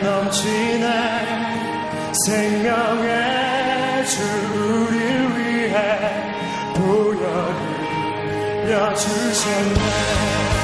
넘치네 생명의 주 우릴 위해 보혈을 여주셨네.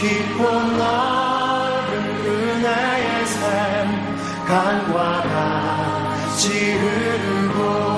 깊고 넓은 은혜의 샘 강과 같이 흐르고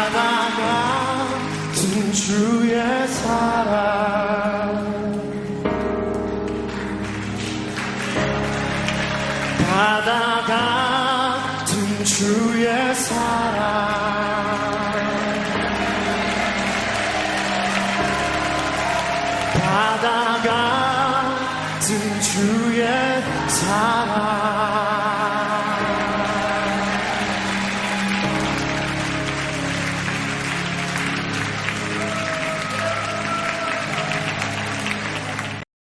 하나가 두 주의 사랑. 바다가 두 주의 사랑. 바다가 두 주의 사랑.